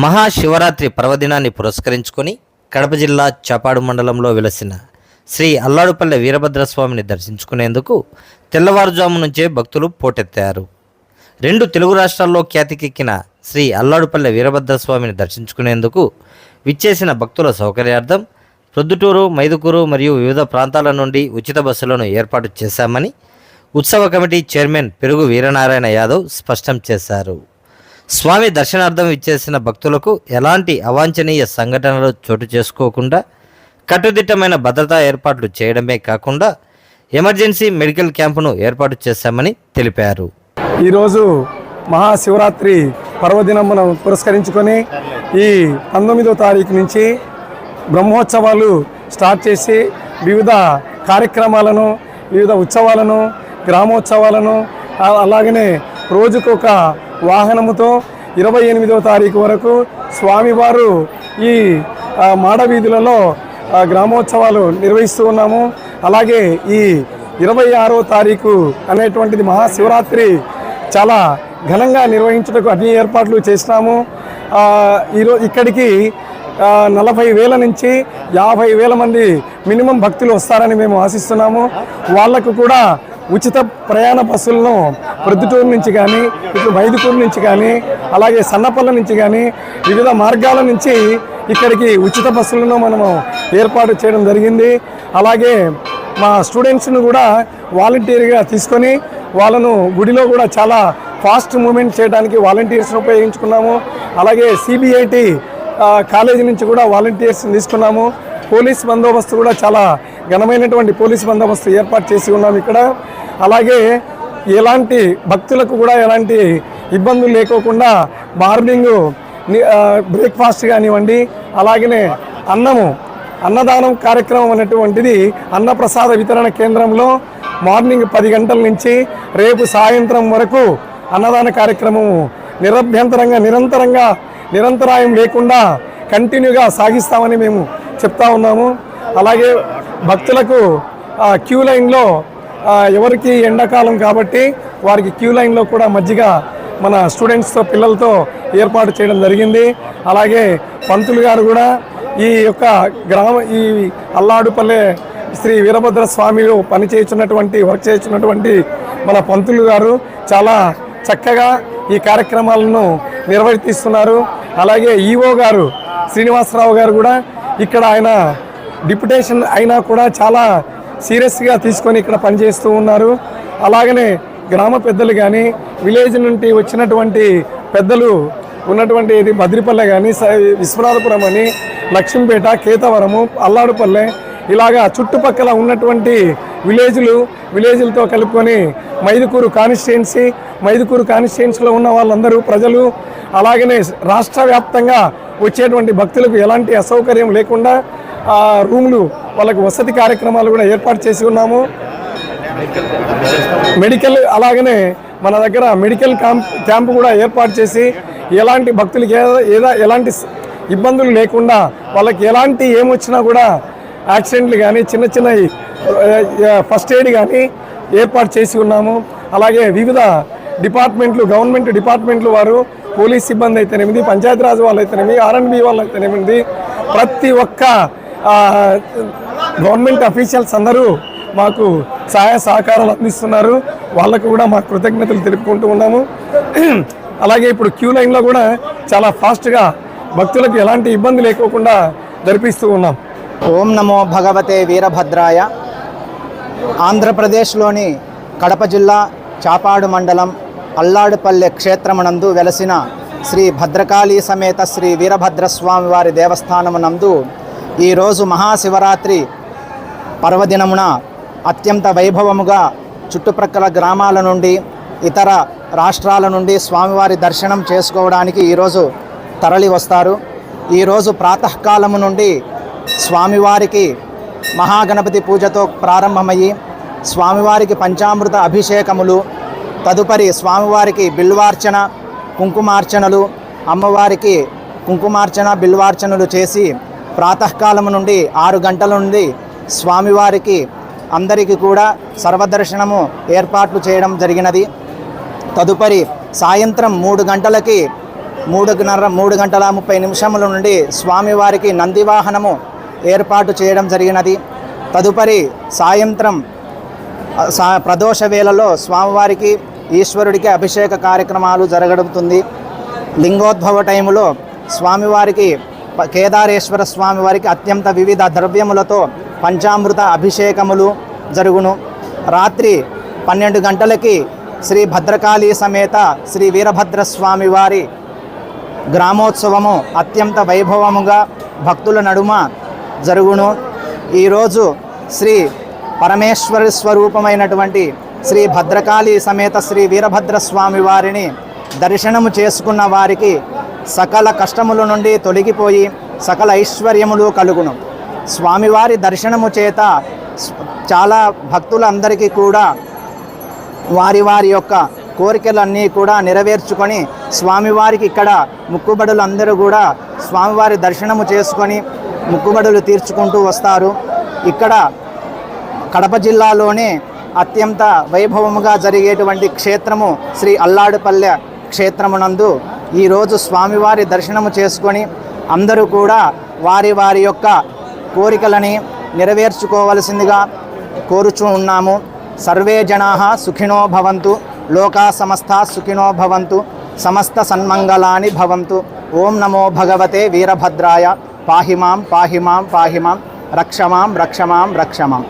మహాశివరాత్రి పర్వదినాన్ని పురస్కరించుకొని కడప జిల్లా చపాడు మండలంలో వెలసిన శ్రీ అల్లాడుపల్లె వీరభద్రస్వామిని దర్శించుకునేందుకు తెల్లవారుజాము నుంచే భక్తులు పోటెత్తారు. రెండు తెలుగు రాష్ట్రాల్లో ఖ్యాతికెక్కిన శ్రీ అల్లాడుపల్లె వీరభద్రస్వామిని దర్శించుకునేందుకు విచ్చేసిన భక్తుల సౌకర్యార్థం ప్రొద్దుటూరు మైదుకూరు మరియు వివిధ ప్రాంతాల నుండి ఉచిత బస్సులను ఏర్పాటు చేశామని ఉత్సవ కమిటీ చైర్మన్ పెరుగు వీరనారాయణ యాదవ్ స్పష్టం చేశారు. స్వామి దర్శనార్థం ఇచ్చేసిన భక్తులకు ఎలాంటి అవాంఛనీయ సంఘటనలు చోటు చేసుకోకుండా కట్టుదిట్టమైన భద్రతా ఏర్పాట్లు చేయడమే కాకుండా ఎమర్జెన్సీ మెడికల్ క్యాంపును ఏర్పాటు చేశామని తెలిపారు. ఈరోజు మహాశివరాత్రి పర్వదినమున పురస్కరించుకొని ఈ పంతొమ్మిదో తారీఖు నుంచి బ్రహ్మోత్సవాలు స్టార్ట్ చేసి వివిధ కార్యక్రమాలను వివిధ ఉత్సవాలను గ్రామోత్సవాలను అలాగనే రోజుకొక వాహనముతో ఇరవై ఎనిమిదవ తారీఖు వరకు స్వామివారు ఈ మాడవీధులలో గ్రామోత్సవాలు నిర్వహిస్తూ ఉన్నాము. అలాగే ఈ ఇరవై ఆరో తారీఖు అనేటువంటిది మహాశివరాత్రి చాలా ఘనంగా నిర్వహించుటకు అన్ని ఏర్పాట్లు చేసినాము. ఆ, ఈరోజు ఇక్కడికి నలభై వేల నుంచి యాభై వేల మంది మినిమం భక్తులు వస్తారని మేము ఆశిస్తున్నాము. వాళ్ళకు కూడా ఉచిత ప్రయాణ బస్సులను ప్రొద్దుటూరు నుంచి కానీ ఇటు వైదుకూరు నుంచి కానీ అలాగే సన్నపల్ల నుంచి కానీ వివిధ మార్గాల నుంచి ఇక్కడికి ఉచిత బస్సులను మనము ఏర్పాటు చేయడం జరిగింది. అలాగే మా స్టూడెంట్స్ను కూడా వాలంటీర్గా తీసుకొని వాళ్ళను గుడిలో కూడా చాలా ఫాస్ట్ మూమెంట్ చేయడానికి వాలంటీర్స్ని ఉపయోగించుకున్నాము. అలాగే సిబిఐటి కాలేజీ నుంచి కూడా వాలంటీర్స్ తీసుకున్నాము. పోలీస్ బందోబస్తు కూడా చాలా ఘనమైనటువంటి పోలీస్ బందోబస్తు ఏర్పాటు చేసి ఉన్నాం ఇక్కడ. అలాగే ఎలాంటి భక్తులకు కూడా ఎలాంటి ఇబ్బందులు లేకోకుండా మార్నింగ్ బ్రేక్ఫాస్ట్ కానివ్వండి అలాగనే అన్నము అన్నదానం కార్యక్రమం అనేటువంటిది అన్నప్రసాద వితరణ కేంద్రంలో మార్నింగ్ పది గంటల నుంచి రేపు సాయంత్రం వరకు అన్నదాన కార్యక్రమము నిరభ్యంతరంగా నిరంతరంగా నిరంతరాయం లేకుండా కంటిన్యూగా సాగిస్తామని మేము చెప్తా ఉన్నాము. అలాగే భక్తులకు ఆ, క్యూ లైన్లో ఎవరికి ఎండాకాలం కాబట్టి వారికి క్యూ లైన్లో కూడా మజ్జిగ మన స్టూడెంట్స్తో పిల్లలతో ఏర్పాటు చేయడం జరిగింది. అలాగే పంతులు గారు కూడా ఈ యొక్క గ్రామ ఈ అల్లాడుపల్లె శ్రీ వీరభద్ర స్వామిలో పనిచేస్తున్నటువంటి వర్క్ చేస్తున్నటువంటి మన పంతులు గారు చాలా చక్కగా ఈ కార్యక్రమాలను నిర్వర్తిస్తున్నారు అలాగే ఈఓ గారు శ్రీనివాసరావు గారు కూడా ఇక్కడ ఆయన డిప్యుటేషన్ అయినా కూడా చాలా సీరియస్గా తీసుకొని ఇక్కడ పనిచేస్తూ ఉన్నారు. అలాగనే గ్రామ పెద్దలు కానీ విలేజ్ నుండి వచ్చినటువంటి పెద్దలు ఉన్నటువంటి ఇది బద్రిపల్లె కానీ స- విశ్వనాథపురం అని లక్ష్మీపేట కేతవరము అల్లాడుపల్లె ఇలాగా చుట్టుపక్కల ఉన్నటువంటి విలేజ్లు విలేజ్లతో కలుపుకొని మైదుకూరు కాన్స్టిట్యున్సీ మైదుకూరు కాన్స్టిట్యున్సీలో ఉన్న వాళ్ళందరూ ప్రజలు అలాగనే రాష్ట్ర వ్యాప్తంగా వచ్చేటువంటి భక్తులకు ఎలాంటి అసౌకర్యం లేకుండా రూములు వాళ్ళకు వసతి కార్యక్రమాలు కూడా ఏర్పాటు చేసి ఉన్నాము. మెడికల్ అలాగనే మన దగ్గర మెడికల్ క్యాంప్ క్యాంప్ కూడా ఏర్పాటు చేసి ఎలాంటి భక్తులకి ఏదో ఏదా ఎలాంటి ఇబ్బందులు లేకుండా వాళ్ళకి ఎలాంటి ఏమొచ్చినా కూడా యాక్సిడెంట్లు కానీ చిన్న చిన్న ఫస్ట్ ఎయిడ్ కానీ ఏర్పాటు చేసి ఉన్నాము. అలాగే వివిధ డిపార్ట్మెంట్లు గవర్నమెంట్ డిపార్ట్మెంట్లు వారు పోలీస్ సిబ్బంది అయితేనేమిది పంచాయతీరాజ్ వాళ్ళు అయితేనేమి ఆర్ఎండ్బి వాళ్ళు అయితేనేమిది ప్రతి ఒక్క గవర్నమెంట్ అఫీషియల్స్ అందరూ మాకు సహాయ సహకారాలు అందిస్తున్నారు. వాళ్ళకు కూడా మా కృతజ్ఞతలు తెలుపుకుంటూ ఉన్నాము. అలాగే ఇప్పుడు క్యూ లైన్లో కూడా చాలా ఫాస్ట్గా భక్తులకు ఎలాంటి ఇబ్బంది లేకోకుండా జరిపిస్తూ ఉన్నాం. ఓం నమో భగవతే వీరభద్రాయ. ఆంధ్రప్రదేశ్లోని కడప జిల్లా చాపాడు మండలం అల్లాడుపల్లె క్షేత్రమునందు వెలసిన శ్రీ భద్రకాళీ సమేత శ్రీ వీరభద్రస్వామి వారి దేవస్థానమునందు ఈరోజు మహాశివరాత్రి పర్వదినమున అత్యంత వైభవముగా చుట్టుప్రక్కల గ్రామాల నుండి ఇతర రాష్ట్రాల నుండి స్వామివారి దర్శనం చేసుకోవడానికి ఈరోజు తరలి వస్తారు. ఈరోజు ప్రాతకాలము నుండి స్వామివారికి మహాగణపతి పూజతో ప్రారంభమయ్యి స్వామివారికి పంచామృత అభిషేకములు తదుపరి స్వామివారికి బిల్వార్చన కుంకుమార్చనలు అమ్మవారికి కుంకుమార్చన బిల్వార్చనలు చేసి ప్రాతకాలం నుండి ఆరు గంటల నుండి స్వామివారికి అందరికీ కూడా సర్వదర్శనము ఏర్పాట్లు చేయడం జరిగినది. తదుపరి సాయంత్రం మూడు గంటలకి మూడున్నర మూడు గంటల ముప్పై నిమిషముల నుండి స్వామివారికి నందివాహనము ఏర్పాటు చేయడం జరిగినది. తదుపరి సాయంత్రం సా ప్రదోష వేళలో స్వామివారికి ఈశ్వరుడికి అభిషేక కార్యక్రమాలు జరగడుతుంది. లింగోద్భవ టైములో స్వామివారికి కేదారేశ్వర స్వామి వారికి అత్యంత వివిధ ద్రవ్యములతో పంచామృత అభిషేకములు జరుగును. రాత్రి పన్నెండు గంటలకి శ్రీ భద్రకాళి సమేత శ్రీ వీరభద్రస్వామి వారి గ్రామోత్సవము అత్యంత వైభవముగా భక్తుల నడుమ జరుగును. ఈరోజు శ్రీ పరమేశ్వర స్వరూపమైనటువంటి శ్రీ భద్రకాళి సమేత శ్రీ వీరభద్రస్వామి వారిని దర్శనము చేసుకున్న వారికి సకల కష్టముల నుండి తొలగిపోయి సకల ఐశ్వర్యములు కలుగును. స్వామివారి దర్శనము చేత చాలా భక్తులందరికీ కూడా వారి వారి యొక్క కోరికలన్నీ కూడా నెరవేర్చుకొని స్వామివారికి ఇక్కడ ముక్కుబడులు అందరూ కూడా స్వామివారి దర్శనము చేసుకొని ముక్కుబడులు తీర్చుకుంటూ వస్తారు. ఇక్కడ కడప జిల్లాలోనే అత్యంత వైభవముగా జరిగేటువంటి క్షేత్రము శ్రీ అల్లాడుపల్లె క్షేత్రమునందు ఈరోజు స్వామివారి దర్శనము చేసుకొని అందరూ కూడా వారి వారి యొక్క కోరికలని నెరవేర్చుకోవలసిందిగా కోరుచూ ఉన్నాము. సర్వే జనా సుఖినో భవంతు లోకా సమస్త సుఖినో భవంతు సమస్త సన్మంగళాని భవంతు. ఓం నమో భగవతే వీరభద్రాయ. పాహిమాం పాహిమాం పాహిమాం రక్షమాం రక్షమాం రక్షమాం